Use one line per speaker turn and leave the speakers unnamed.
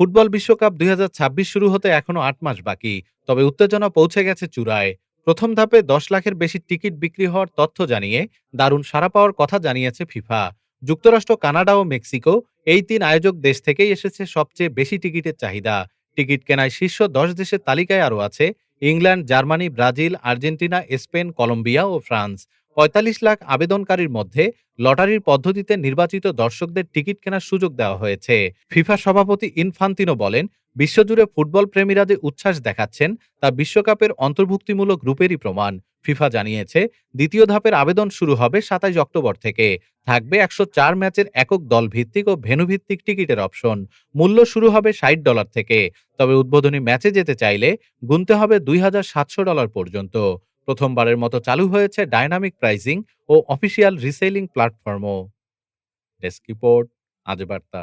Football বিশ্বকাপ দুই হাজার ছাব্বিশ শুরু হতে এখনও আট মাস বাকি, তবে উত্তেজনা পৌঁছে গেছে চূড়ায়। প্রথম ধাপে দশ লাখের বেশি টিকিট বিক্রি হওয়ার তথ্য জানিয়ে দারুণ সাড়া পাওয়ার কথা জানিয়েছে ফিফা। যুক্তরাষ্ট্র, কানাডা ও মেক্সিকো এই তিন আয়োজক দেশ থেকেই এসেছে সবচেয়ে বেশি টিকিটের চাহিদা। টিকিট কেনায় শীর্ষ দশ দেশের তালিকায় আরও আছে, England, Germany, Brazil, Argentina, Spain, Colombia ও ফ্রান্স। পঁয়তাল্লিশ লাখ আবেদনকারীর মধ্যে লটারির পদ্ধতিতে নির্বাচিত দর্শকদের টিকিট কেনার সুযোগ দেওয়া হয়েছে। ফিফা সভাপতি ইনফান্তিনো বলেন, বিশ্বজুড়ে ফুটবল প্রেমীরা যে উচ্ছ্বাস দেখাচ্ছেন তা বিশ্বকাপের অন্তর্ভুক্তিমূলক গ্রুপেরই প্রমাণ। ফিফা জানিয়েছে, দ্বিতীয় ধাপের আবেদন শুরু হবে সাতাইশ অক্টোবর থেকে। থাকবে একশো চার ম্যাচের একক দল ভিত্তিক ও ভেনুভিত্তিক টিকিটের অপশন। মূল্য শুরু হবে ষাট ডলার থেকে। তবে উদ্বোধনী ম্যাচে যেতে চাইলে গুনতে হবে দুই হাজার সাতশো ডলার পর্যন্ত। প্রথমবারের মতো চালু হয়েছে ডায়নামিক প্রাইজিং ও অফিসিয়াল রিসেলিং প্ল্যাটফর্মও। ডেস্ক রিপোর্ট আজ বার্তা।